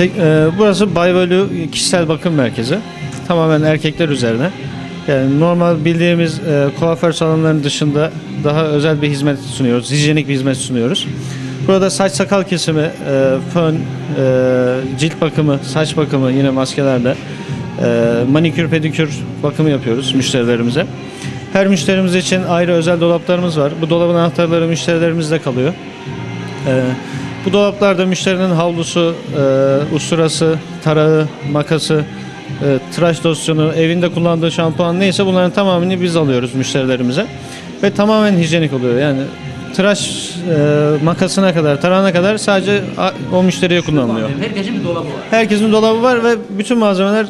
Se- e, burası Bay Value kişisel bakım merkezi. Tamamen erkekler üzerine. Yani normal bildiğimiz e, kuaför salonlarının dışında daha özel bir hizmet sunuyoruz. Hijyenik bir hizmet sunuyoruz. Burada saç sakal kesimi, e, fön, e, cilt bakımı, saç bakımı yine maskelerle, e, manikür pedikür bakımı yapıyoruz müşterilerimize. Her müşterimiz için ayrı özel dolaplarımız var. Bu dolabın anahtarları müşterilerimizde kalıyor. Ee, bu dolaplarda müşterinin havlusu, e, usturası, tarağı, makası, e, tıraş losyonu, evinde kullandığı şampuan neyse bunların tamamını biz alıyoruz müşterilerimize. Ve tamamen hijyenik oluyor. Yani tıraş e, makasına kadar, tarağına kadar sadece a- o müşteriye kullanılıyor. Herkesin bir dolabı var. Herkesin dolabı var ve bütün malzemeler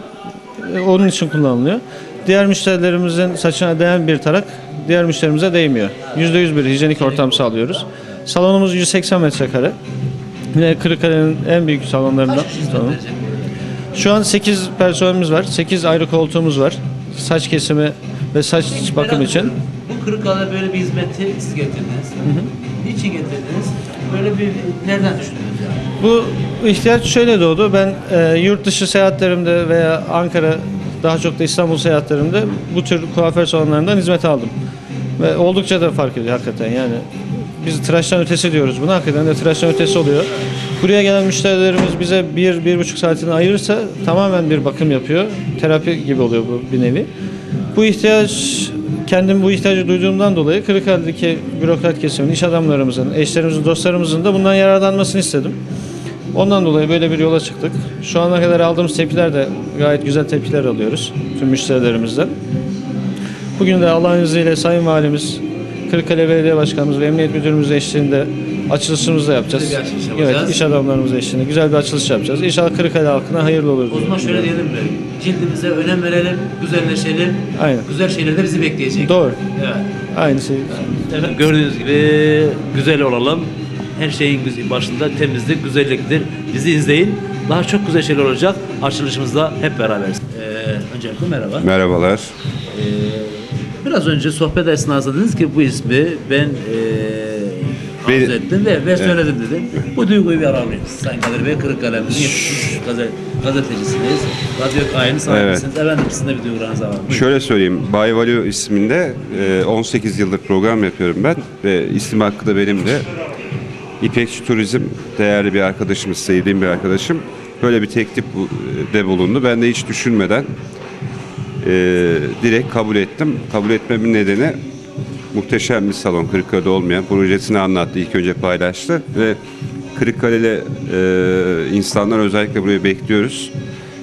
e, onun için kullanılıyor. Diğer müşterilerimizin saçına değen bir tarak diğer müşterimize değmiyor. %100 bir hijyenik ortam sağlıyoruz. Salonumuz 180 metrekare. Yine Kırıkkale'nin en büyük salonlarından. Salon. Şu an 8 personelimiz var. 8 ayrı koltuğumuz var. Saç kesimi ve saç Peki, bakım için. ediyorum. Bu Kırıkkale'de böyle bir hizmeti siz getirdiniz. Niçin getirdiniz? Böyle bir nereden düşündünüz yani? Bu ihtiyaç şöyle doğdu. Ben e, yurt dışı seyahatlerimde veya Ankara daha çok da İstanbul seyahatlerimde bu tür kuaför salonlarından hizmet aldım. Ve oldukça da fark ediyor hakikaten yani. Biz tıraştan ötesi diyoruz buna. Hakikaten de tıraştan ötesi oluyor. Buraya gelen müşterilerimiz bize bir, bir buçuk saatini ayırırsa tamamen bir bakım yapıyor. Terapi gibi oluyor bu bir nevi. Bu ihtiyaç kendim bu ihtiyacı duyduğumdan dolayı Kırıkkale'deki bürokrat kesimin, iş adamlarımızın, eşlerimizin, dostlarımızın da bundan yararlanmasını istedim. Ondan dolayı böyle bir yola çıktık. Şu ana kadar aldığımız tepkiler de gayet güzel tepkiler alıyoruz tüm müşterilerimizden. Bugün de Allah'ın izniyle Sayın Valimiz, Kırıkkale Belediye Başkanımız ve Emniyet Müdürümüz eşliğinde açılışımızı da yapacağız. Güzel bir açılış yapacağız. Evet, iş adamlarımız eşliğinde güzel bir açılış yapacağız. İnşallah Kırıkkale halkına hayırlı olur. O zaman şöyle diyelim mi? Cildimize önem verelim, güzelleşelim. Aynen. Güzel şeyler de bizi bekleyecek. Doğru. Evet. Aynı şey. Efendim, gördüğünüz gibi güzel olalım. Her şeyin başında temizlik, güzelliktir. Bizi izleyin. Daha çok güzel şeyler olacak. Açılışımızda hep beraberiz. Ee, öncelikle merhaba. Merhabalar. Ee, biraz önce sohbet esnasında dediniz ki bu ismi ben Beni- arzu ettim ve, ve söyledim dedim. Bu duyguyu bir aralıyız. Sayın Kadir Bey Kırıkkale'mizin gazete, gazetecisiniz. Radyo Kayın sahibisiniz. Efendim sizin de bir duygularınız var. Buyurun. Şöyle söyleyeyim, Bay Value isminde e, 18 yıldır program yapıyorum ben ve isim hakkı da benim de. İpekçi Turizm değerli bir arkadaşımız, sevdiğim bir arkadaşım. Böyle bir teklifde bulundu. Ben de hiç düşünmeden e, direkt kabul ettim. Kabul etmemin nedeni muhteşem bir salon Kırıkkale'de olmayan projesini anlattı. ilk önce paylaştı ve Kırıkkale'li e, insanlar özellikle buraya bekliyoruz.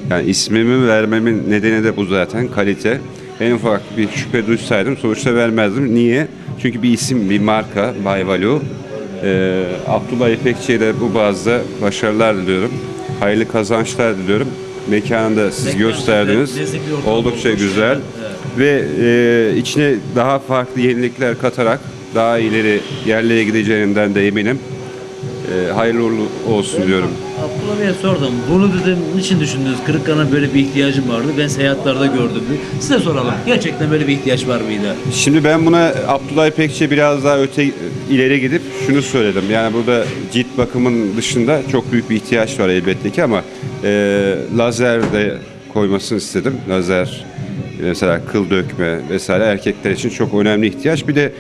Yani ismimi vermemin nedeni de bu zaten kalite. En ufak bir şüphe duysaydım sonuçta vermezdim. Niye? Çünkü bir isim, bir marka Bay Value. E, Abdullah İpekçi'ye de bu bazda başarılar diliyorum. Hayırlı kazançlar diliyorum. Mekanında siz Mekan gösterdiniz. ortam Oldukça olmuş. güzel. Ve e, içine daha farklı yenilikler katarak daha ileri yerlere gideceğinden de eminim. E, hayırlı uğurlu olsun diyorum. Abdullah Bey'e sordum. Bunu dedim niçin düşündünüz? Kırıkkale'ne böyle bir ihtiyacım vardı. Ben seyahatlerde gördüm. Size soralım. Gerçekten böyle bir ihtiyaç var mıydı? Şimdi ben buna Abdullah İpekçi'ye biraz daha öte ileri gidip şunu söyledim. Yani burada cilt bakımının dışında çok büyük bir ihtiyaç var elbette ki ama e, lazer de koymasını istedim. Lazer mesela kıl dökme vesaire erkekler için çok önemli ihtiyaç. Bir de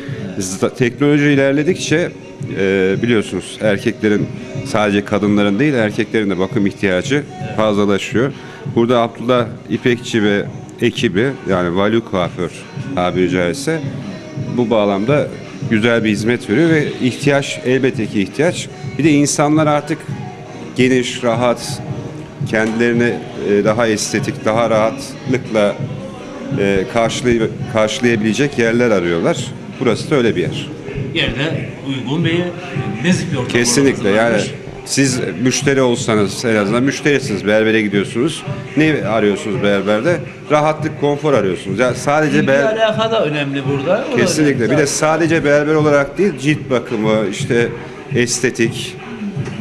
teknoloji ilerledikçe e, biliyorsunuz erkeklerin sadece kadınların değil erkeklerin de bakım ihtiyacı fazlalaşıyor. Burada Abdullah İpekçi ve ekibi yani Value Kuaför tabiri caizse bu bağlamda güzel bir hizmet veriyor ve ihtiyaç elbette ki ihtiyaç. Bir de insanlar artık geniş, rahat, kendilerini e, daha estetik, daha rahatlıkla e, karşılay- karşılayabilecek yerler arıyorlar. Burası da öyle bir yer. yerde uygun bir nezih bir ortam Kesinlikle yani siz müşteri olsanız en azından müşterisiniz. Berbere gidiyorsunuz. Ne arıyorsunuz berberde? Rahatlık, konfor arıyorsunuz. Yani sadece İlgi ber alaka da önemli burada. O Kesinlikle. önemli. Bir de sadece berber olarak değil, cilt bakımı, işte estetik,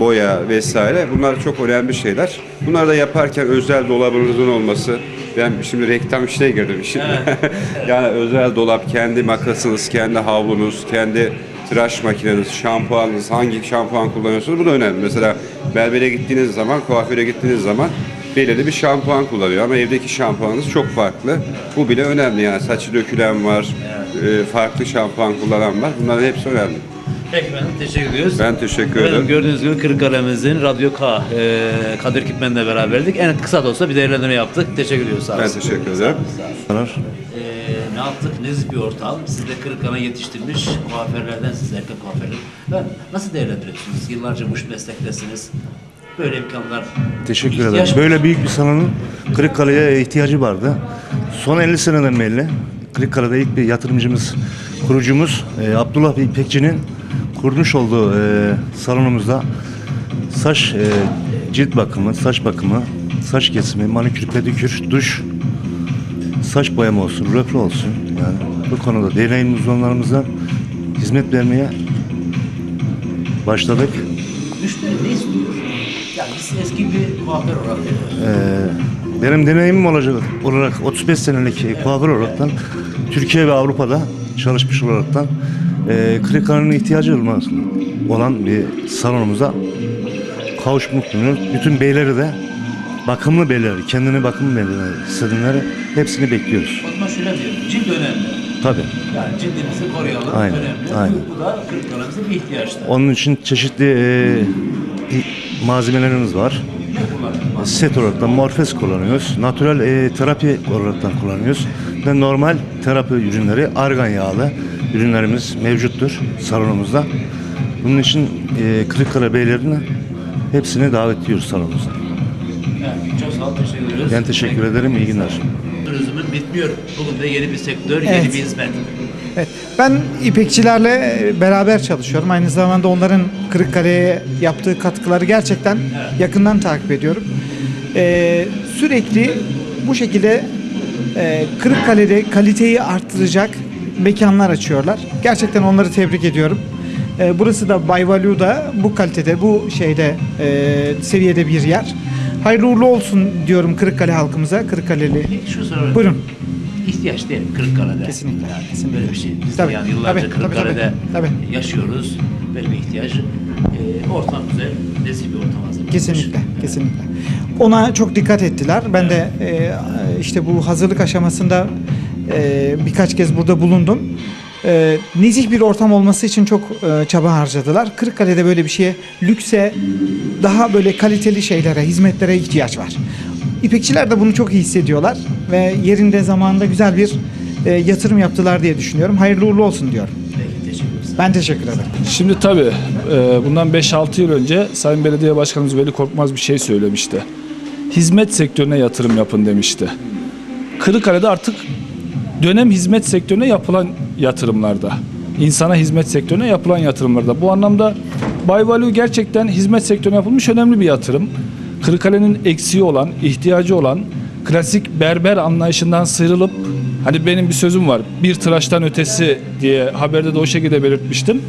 boya vesaire bunlar çok önemli şeyler. Bunları da yaparken özel dolabınızın olması. Ben şimdi reklam işine girdim şimdi. yani özel dolap, kendi makasınız, kendi havlunuz, kendi tıraş makineniz, şampuanınız, hangi şampuan kullanıyorsunuz bu da önemli. Mesela berbere gittiğiniz zaman, kuaföre gittiğiniz zaman belirli bir şampuan kullanıyor ama evdeki şampuanınız çok farklı. Bu bile önemli yani saçı dökülen var, e, farklı şampuan kullanan var. Bunların hepsi önemli. Peki efendim teşekkür ediyoruz. Ben teşekkür Efendim, ederim. gördüğünüz gibi Kırıkkale'mizin Radyo K e, Kadir Kitmen'le beraberdik. En kısa da olsa bir değerlendirme yaptık. Teşekkür ediyoruz. Sağ Ben teşekkür ederim. Sağ olun. E, ne yaptık? Nezih bir ortam. Siz de Kırıkkale yetiştirmiş kuaförlerden siz erkek kuaförler. Ben nasıl değerlendiriyorsunuz? Yıllarca bu meslektesiniz. Böyle imkanlar Teşekkür ederim. Böyle büyük bir salonun Kırıkkale'ye ihtiyacı vardı. Son 50 seneden beri Kırıkkale'de ilk bir yatırımcımız, kurucumuz e, Abdullah İpekçi'nin kurmuş olduğu e, salonumuzda saç e, cilt bakımı, saç bakımı, saç kesimi, manikür, pedikür, duş, saç boyama olsun, röfle olsun. Yani bu konuda deneyim uzmanlarımızdan hizmet vermeye başladık. Müşteri ne istiyor? Yani biz eski bir kuaför olarak Ee, benim deneyimim olacak olarak 35 senelik kuaför olaraktan Türkiye ve Avrupa'da çalışmış olaraktan e, Kırıkkale'nin ihtiyacı olmaz olan bir salonumuza kavuşmak mutluyum. Bütün beyleri de bakımlı beyleri, kendini bakımlı beyleri hissedenleri hepsini bekliyoruz. O zaman şöyle diyelim. Cilt önemli. Tabii. Yani cildimizi koruyalım. Aynen, Önemli. aynen. Bu, da Kırıkkale'mize bir ihtiyaçtır. Onun için çeşitli e, malzemelerimiz var. Set olaraktan Morpheus kullanıyoruz. Natural e, terapi olaraktan kullanıyoruz. Ve normal terapi ürünleri argan yağlı ürünlerimiz mevcuttur salonumuzda. Bunun için e, Kırıkkale beylerini hepsini davet ediyoruz salonumuza. Yani çok sağ ol, teşekkür ediyoruz. Ben teşekkür ederim. İyi günler. Turizmin bitmiyor. Bugün de yeni bir sektör, yeni Evet. bir hizmet. Evet. Ben İpekçilerle beraber çalışıyorum. Aynı zamanda onların Kırıkkale'ye yaptığı katkıları gerçekten yakından takip ediyorum. Ee, sürekli bu şekilde e, Kırıkkale'de kaliteyi arttıracak mekanlar açıyorlar. Gerçekten onları tebrik ediyorum. Ee, burası da Bay Value'da bu kalitede, bu şeyde e, seviyede bir yer. Hayırlı uğurlu olsun diyorum Kırıkkale halkımıza, Kırıkkaleli. Şu soru. Buyurun. İhtiyaç değil Kırıkkale'de? Kesinlikle, Yani kesinlikle. Böyle bir şey. Biz Tabii, yani yıllarca tabii, tabii, Kırıkkale'de tabii, yaşıyoruz. Böyle bir ihtiyaç. Ee, ortam güzel, nezih bir ortam hazırlanmış. Kesinlikle, kesinlikle. Ona çok dikkat ettiler. Ben de e, işte bu hazırlık aşamasında e, birkaç kez burada bulundum. E, nezih bir ortam olması için çok e, çaba harcadılar. Kırıkkale'de böyle bir şeye, lükse, daha böyle kaliteli şeylere, hizmetlere ihtiyaç var. İpekçiler de bunu çok iyi hissediyorlar ve yerinde zamanında güzel bir e, yatırım yaptılar diye düşünüyorum. Hayırlı uğurlu olsun diyorum. Peki, teşekkür ederim. Ben teşekkür ederim. Şimdi tabii e, bundan 5-6 yıl önce Sayın Belediye Başkanımız Veli Korkmaz bir şey söylemişti. Hizmet sektörüne yatırım yapın demişti. Kırıkkale'de artık dönem hizmet sektörüne yapılan yatırımlarda, insana hizmet sektörüne yapılan yatırımlarda. Bu anlamda Bay Value gerçekten hizmet sektörüne yapılmış önemli bir yatırım. Kırıkkale'nin eksiği olan, ihtiyacı olan klasik berber anlayışından sıyrılıp hani benim bir sözüm var. Bir tıraştan ötesi diye haberde de o şekilde belirtmiştim.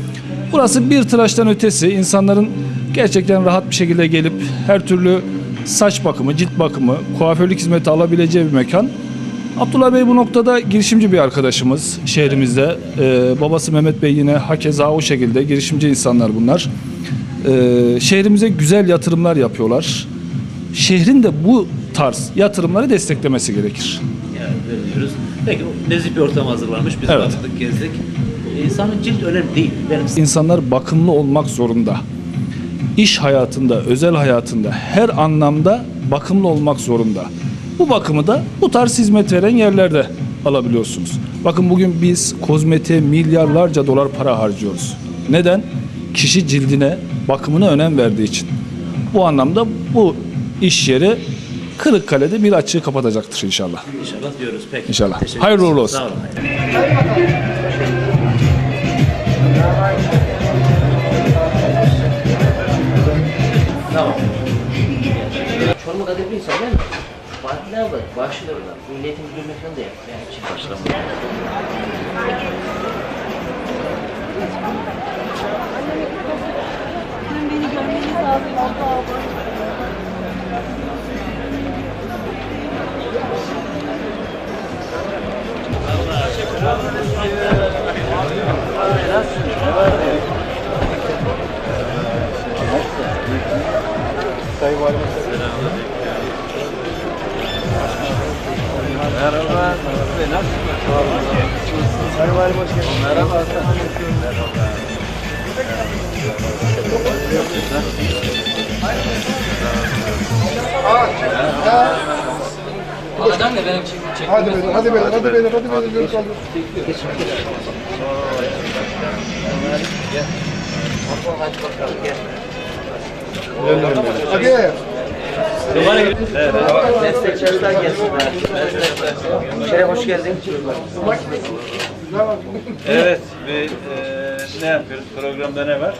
Burası bir tıraştan ötesi insanların gerçekten rahat bir şekilde gelip her türlü saç bakımı, cilt bakımı, kuaförlük hizmeti alabileceği bir mekan. Abdullah Bey bu noktada girişimci bir arkadaşımız şehrimizde. Ee, babası Mehmet Bey yine hakeza o şekilde girişimci insanlar bunlar. Ee, şehrimize güzel yatırımlar yapıyorlar. Şehrin de bu tarz yatırımları desteklemesi gerekir. Yani böyle diyoruz. Peki nezih bir ortam hazırlanmış. Biz Evet. baktık, gezdik. İnsanın cilt önemli değil. Benim İnsanlar bakımlı olmak zorunda. İş hayatında, özel hayatında her anlamda bakımlı olmak zorunda. Bu bakımı da bu tarz hizmet veren yerlerde alabiliyorsunuz. Bakın bugün biz kozmetiğe milyarlarca dolar para harcıyoruz. Neden? Kişi cildine, bakımına önem verdiği için. Bu anlamda bu iş yeri Kırıkkale'de bir açığı kapatacaktır inşallah. İnşallah diyoruz. Peki. İnşallah. Teşekkür Hayırlı uğurlu olsun. Sağ olun. Tamam. Çorba kadar bir insan değil mi? Partiler var, bağışçılar var. Müdürlüğü falan da yapıyor. Yani çift başlama. Beni görmeniz lazım abla abla. Hadi bakalım gel. Meslektaşlar gelsinler. Meslektaşlar. Şeref hoş geldin. Evet, ve e, ne yapıyoruz? Programda ne var?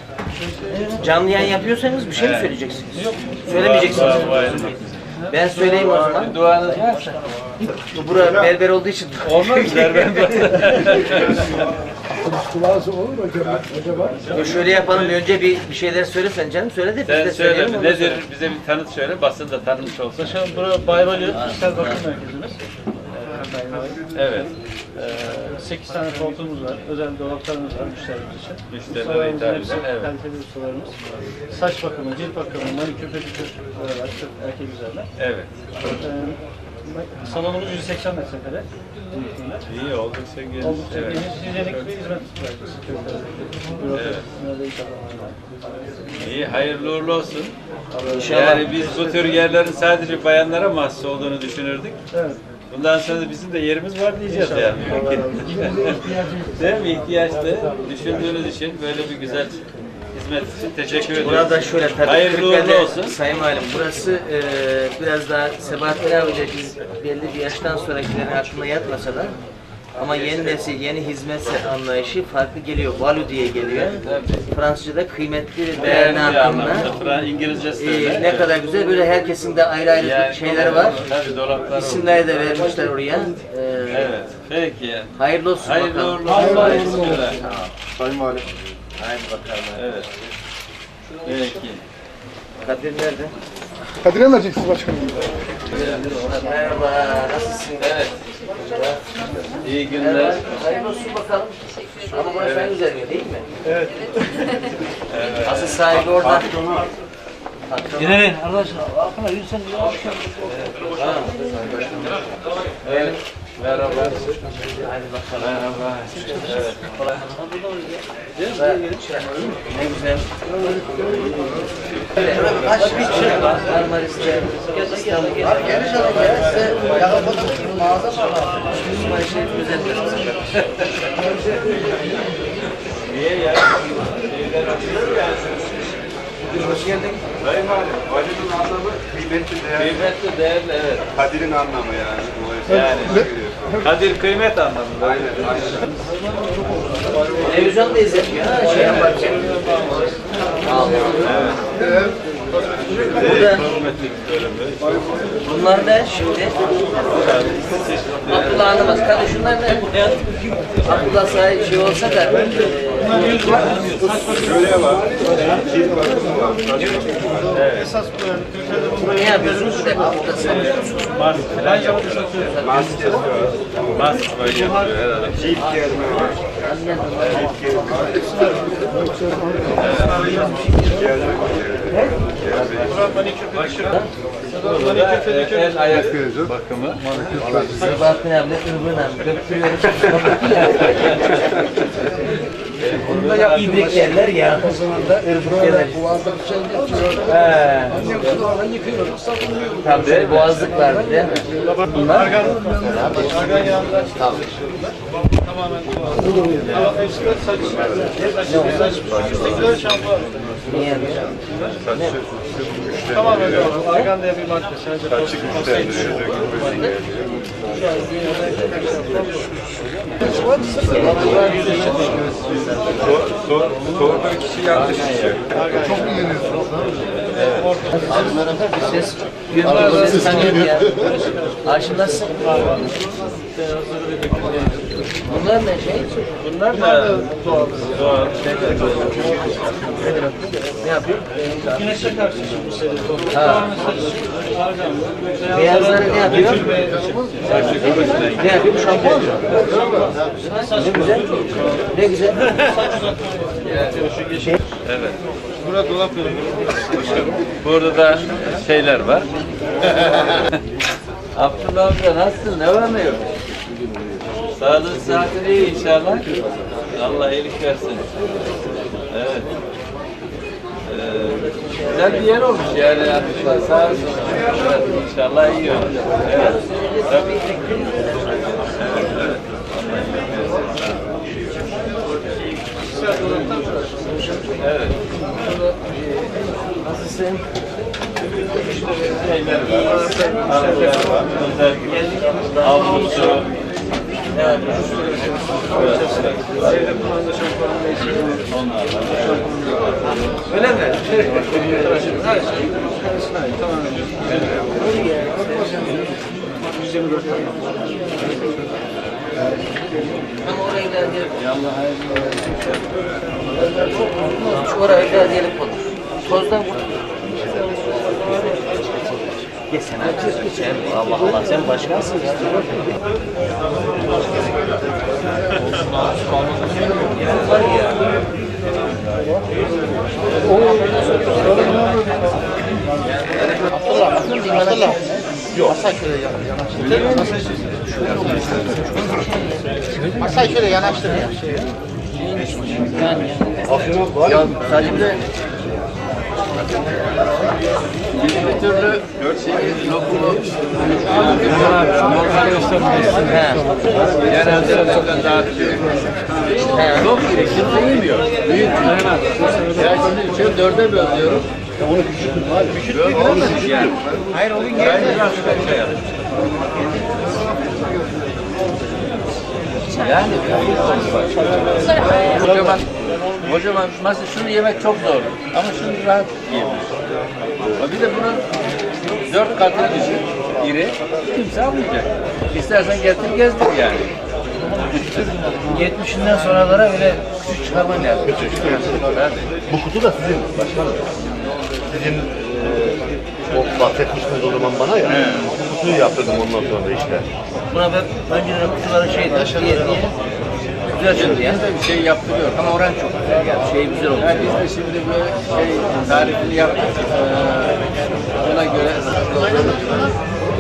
Canlı yayın yapıyorsanız bir şey mi söyleyeceksiniz? Yok. Söylemeyeceksiniz. Dua- dua edin. Ben söyleyeyim o zaman. Duanız varsa. Bu bura berber olduğu için. Olmaz mı? Berber Dur şöyle yapalım. Önce bir, bir şeyler söylesen canım. Söyle de biz Sen de söyle, söyleyelim. ondan nedir? sonra. Bize bir tanıt söyle, basın da tanımış olsun. Şu an bura Bayvalı Kişisel Bakım Merkezimiz. Evet, 8 tane koltuğumuz var, özel dolaplarımız var müşterimiz için. Müşterilere Ustalarımızın hitap hepsi eden, evet. Kaliteli ustalarımız. Saç bakımı, cilt bakımı, manikür, pedikür var, Türk erkek güzeller. evet. Ee, salonumuz 180 metrekare. büyüklüğünde. İyi, oldukça geniş. Oldukça Evet. geniş hijyenik bir hizmet. Evet. İyi, hayırlı uğurlu olsun. İnşallah. Yani biz bu tür yerlerin sadece bayanlara mahsus olduğunu düşünürdük. Evet. Bundan sonra da bizim de yerimiz var diyeceğiz yani. Değil mi? İhtiyaçtı. Düşündüğünüz için böyle bir güzel hizmet için teşekkür ediyoruz. Burada şöyle tabii Hayırlı uğurlu olsun. Sayın Valim burası e, biraz daha Sebahattin abice biz belli bir yaştan sonrakilerin aklına yatmasa da ama yeni nesil, yeni hizmet anlayışı farklı geliyor. Value diye geliyor. Fransızca'da kıymetli ve değerli. Fra- İngilizcesi de E, ne kadar güzel böyle herkesin de ayrı ayrı Yani şeyleri var. Tabii dolaplar. İsimleri de vermişler oraya. E, Evet. Peki. Hayırlı olsun Hayırlı bakalım. uğurlu olsun. Teşekkürler. Hayırlı bakalım. Evet. Peki. Kadir nerede? Kadir'e mi vereceksiniz başkanım? Merhaba, nasılsın? Evet. İyi günler. Hayırlı olsun bakalım. Ama en güzel yer değil mi? Evet. Asıl sahibi orada. İnenin arkadaşlar arkana yürüsen Evet. Merhaba. Hadi bakalım. Merhaba. Evet. Ne güzel. Kaç bir şey var Marmaris'te. İstanbul'da. Geniş alın gelirse yakalamak için mağaza var. Müslüman Şerif özel Niye ya? Hoş geldin. Sayın Valim, valinin anlamı kıymetli değerli. Kıymetli değerli evet. Kadir'in anlamı yani. Yani kadir kıymet anlamında. Aynen. Televizyon da izletiyor şey yaparken. Allah. Burada bunlar ne şimdi? Abdullah Hanım'ız. Tabii şunlar ne? Abdullah sahibi şey olsa da e, Şöyle var. Esas ne yapıyorsunuz? Bir satıyorsunuz. Mask falan yapıyor. Maskesi var. Mask böyle yapıyor herhalde. Cilt germe var. El ayak bakımı. Sebahattin abiyle Irvin abi döktürüyoruz. Onu da yap. İbrik yerler ya. O zaman da ırvik yerler. He. Tam şöyle boğazlık var bir de. Bunlar. Argan yağında Tamam. tamamen Ama eski saç, saç, saç, şampuan. Niye yapıyor? Tamamen doğru. Argan diye bir madde. Sadece Saçı güçlendiriyor. Sor, sor, sorduğu kişi yanlış kişi. Orta Siz Siz tanıyorum ya. Haşim nasılsın? Bunlar ne şey? Bunlar da doğal. Doğal. Ne yapıyor? Ha. Beyazları ne yapıyor? Ne yapıyor? Şampuan mı? Ne güzel. Ne güzel. Evet. Burada da şeyler var. Abdullah amca nasılsın? Ne var ne yok? Sağlık saatin iyi inşallah. Allah iyilik versin. Evet. Güzel bir yer olmuş yani Abdullah. Sağ olsun. İnşallah iyi olur. Evet. Tabii. Evet. Nasılsın? Şeyler var. Halılar var. Özel havlusu. Öyle mi? Ama orayı da diyelim. Şu orayı da diyelim olur. Tozdan vur. Sen abi. Sen Allah Allah sen başkansın ya. Var ya. Abdullah, Abdullah. Yok. Masayı şöyle yanaştır. Masayı şöyle yanaştır ya. Ya sadece bir de Bir türlü şeyi, lokumu genelde önden dağıtıyor. Çok iri, kimse yemiyor. Büyük. Ya şimdi içiyorum, dörde bölüyorum. Onu küçük? Küçük? Onu küçük yani. Hayır, o gün geldi. Yani kocaman, kocaman masa şunu yemek çok zor. Ama şunu rahat yiyebilirsin. Bir de bunun dört katını düşün, iri. Kimse almayacak. İstersen getir gezdir yani. 70'inden sonralara öyle küçük çıkarman lazım. Bu kutu da sizin başkanım. Sizin e, o bahsetmiştiniz o zaman bana ya. Bu kutuyu yaptırdım ondan sonra işte. Buna ben önceden kutuları şey diye çıktı ya. Bir şey yaptırıyor. Ama oran çok güzel geldi. Şey güzel oldu. Yani biz de şimdi bu şey tarifini yaptık. Ee, Ona göre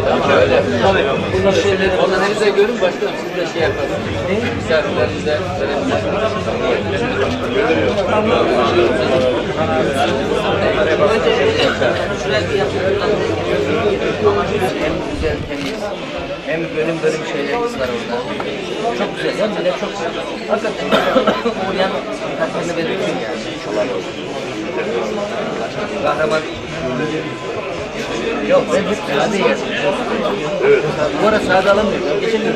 Tamam öyle. Bunlar şeyleri elinize görün başkanım siz de şey yapın. Misafirlerinize. Hem bölüm bölüm şeylerimiz var orada. Çok güzel. Hem bile çok güzel. Hakikaten uyan tatmini veriyor yani. Kahraman Yok ben hep sade yerim. Evet. Bu ara sade alamıyorum. Geçen gün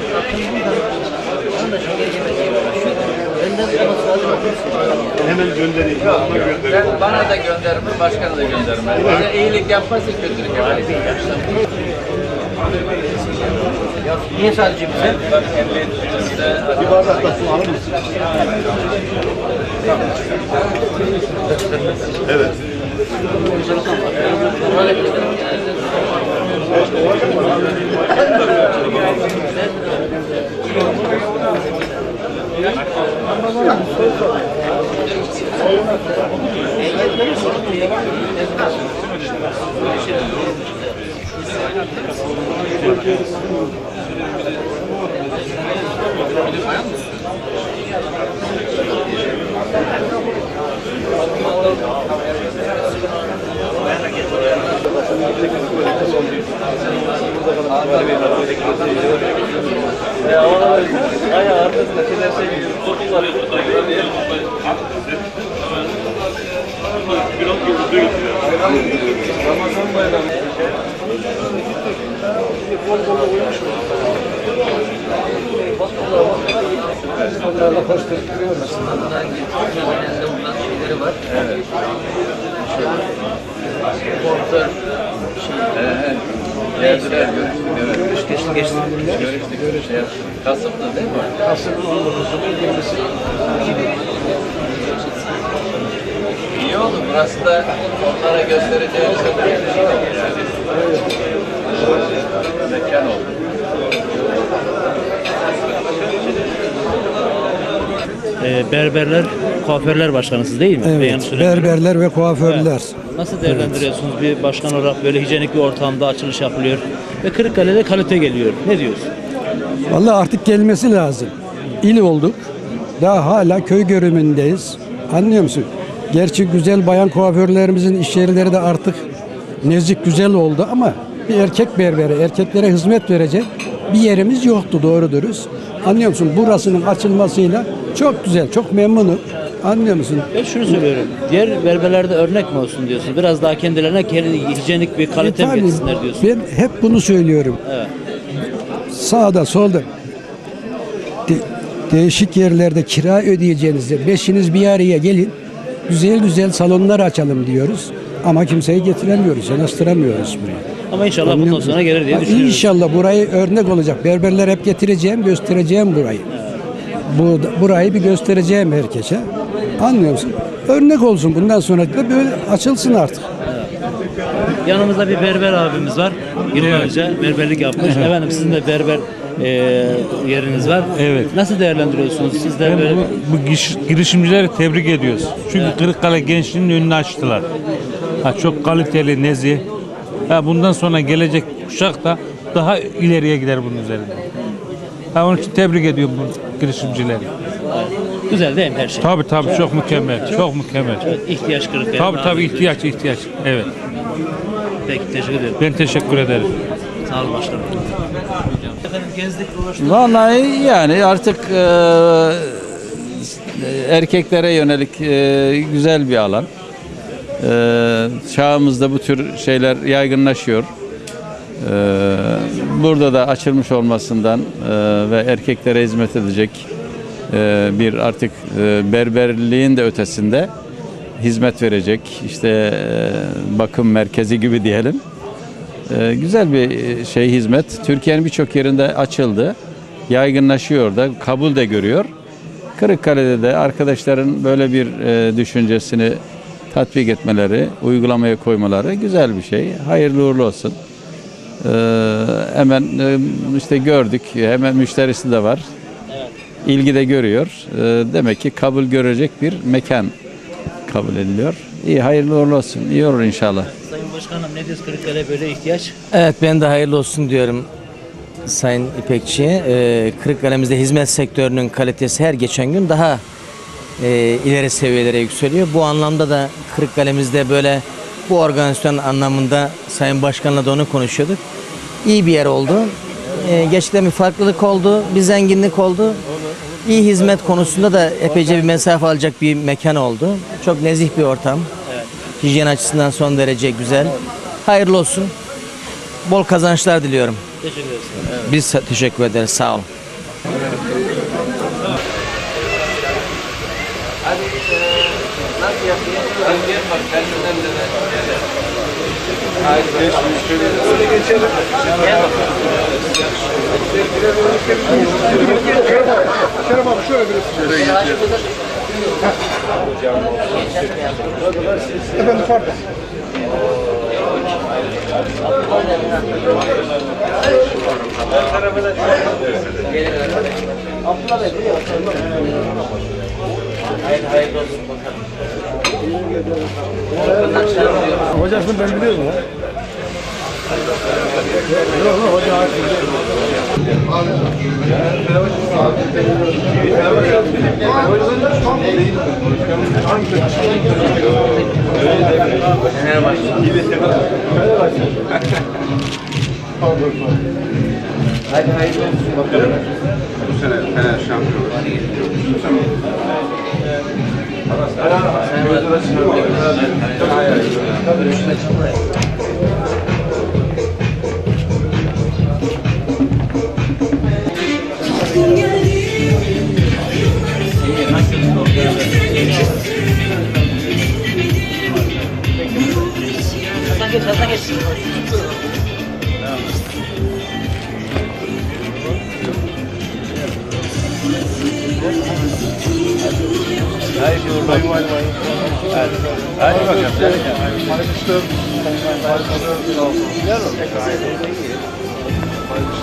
de şeker. Benden sade bakıyorsun. Hemen göndereyim. Ben bana da gönderme, başkana da gönderme. Bize iyilik yapmazsa kötülük yapar. Niye sadece bize? Bir bardak da su alır mısın? Evet. Ya onlar ayağı arkasında kederse gidiyor. Korkular. Biraz yolda gidiyor. Ramazan bayramı. Bol bol uyumuş. Bunların genelde bunların şeyleri var. Evet. kuaför şey. He, Geldiler, görüştük, evet. Geçti geçti. Görüştük, görüştük. Şey. Kasım'da değil mi? Kasım'ın 19'u 20'si. İyi oldu. Burası da onlara göstereceğimiz bir şey. Mekan oldu. Ee, berberler, kuaförler başkanısınız değil mi? Evet, berberler ve kuaförler. Nasıl değerlendiriyorsunuz bir başkan olarak böyle hijyenik bir ortamda açılış yapılıyor ve Kırıkkale'de kalite geliyor. Ne diyorsun? Vallahi artık gelmesi lazım. İl olduk. Daha hala köy görümündeyiz. Anlıyor musun? Gerçi güzel bayan kuaförlerimizin iş yerleri de artık nezik güzel oldu ama bir erkek berbere, erkeklere hizmet verecek bir yerimiz yoktu doğru dürüst. Anlıyor musun? Burasının açılmasıyla çok güzel, çok memnunum. Anlıyor musun? Ben şunu söylüyorum. Diğer berberlerde örnek mi olsun diyorsun? Biraz daha kendilerine kendi hijyenik bir kalite E, mi tabii, getirsinler diyorsun? Ben hep bunu söylüyorum. Evet. Sağda solda de- değişik yerlerde kira ödeyeceğinizde beşiniz bir araya gelin. Güzel güzel salonlar açalım diyoruz. Ama kimseyi getiremiyoruz, yanaştıramıyoruz buraya. Ama inşallah bundan sonra gelir diye Ha, düşünüyoruz. İnşallah burayı örnek olacak. Berberler hep getireceğim, göstereceğim burayı. Bu, burayı bir göstereceğim herkese. Anlıyor musun? Örnek olsun bundan sonra da böyle açılsın artık. Yanımızda bir berber abimiz var. Yıllar önce berberlik yapmış. Efendim sizin de berber e, yeriniz var. Evet. Nasıl değerlendiriyorsunuz? Siz de Ben böyle... bu, bu giş- girişimcileri tebrik ediyoruz. Çünkü Kırıkkale gençliğinin önünü açtılar. Ha, çok kaliteli, nezih. Ha, bundan sonra gelecek kuşak da daha ileriye gider bunun üzerinde. Ha, onun için tebrik ediyorum bu girişimcileri. Güzel değil mi her şey? Tabii tabii çok mükemmel, çok mükemmel. Evet, ihtiyaç kırıklığı. Tabii tabii ihtiyaç ihtiyaç. Evet. Peki teşekkür ederim. Ben teşekkür ederim. Sağ olun başkanım. Efendim gezdik dolaştık. Vallahi yani artık e, erkeklere yönelik e, güzel bir alan. E, çağımızda bu tür şeyler yaygınlaşıyor. E, burada da açılmış olmasından e, ve erkeklere hizmet edecek e, bir artık e, berberliğin de ötesinde hizmet verecek işte e, bakım merkezi gibi diyelim. Ee, güzel bir şey hizmet. Türkiye'nin birçok yerinde açıldı. Yaygınlaşıyor da, kabul de görüyor. Kırıkkale'de de arkadaşların böyle bir e, düşüncesini tatbik etmeleri, uygulamaya koymaları güzel bir şey. Hayırlı uğurlu olsun. Ee, hemen e, işte gördük, hemen müşterisi de var. İlgi de görüyor. Ee, demek ki kabul görecek bir mekan kabul ediliyor. İyi, hayırlı uğurlu olsun. İyi olur inşallah. Sayın Başkanım ne diyorsun Kırıkkale böyle ihtiyaç? Evet ben de hayırlı olsun diyorum Sayın İpekçi'ye. Ee, Kırıkkale'mizde hizmet sektörünün kalitesi her geçen gün daha e, ileri seviyelere yükseliyor. Bu anlamda da Kırıkkale'mizde böyle bu organizasyon anlamında Sayın Başkan'la da onu konuşuyorduk. İyi bir yer oldu. Ee, gerçekten bir farklılık oldu, bir zenginlik oldu. İyi hizmet konusunda da epeyce bir mesafe alacak bir mekan oldu. Çok nezih bir ortam. Hijyen açısından son derece güzel. Hayırlı olsun. Bol kazançlar diliyorum. Teşekkür ederiz. Biz teşekkür ederiz. Sağ olun. Gel bak kendinden de Kerem abi şöyle bir Efendim pardon. Abdullah Bey buraya Hayır, hayırlı olsun bakalım. Hocasını ben biliyorum ya. Yok yok hoca Hadi hayırlı olsun bakalım. Bu sene Fener şampiyon. Sanki Hayırlı uğurlu olsun. Hadi. Hadi bakalım. Hayırlı işler. Hayırlı işler. Sağ olun. Güzel oldu. Olsun.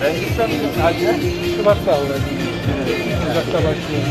Ben gitsem hacı. Şubat'ta alırım. Şubat'ta başlıyor.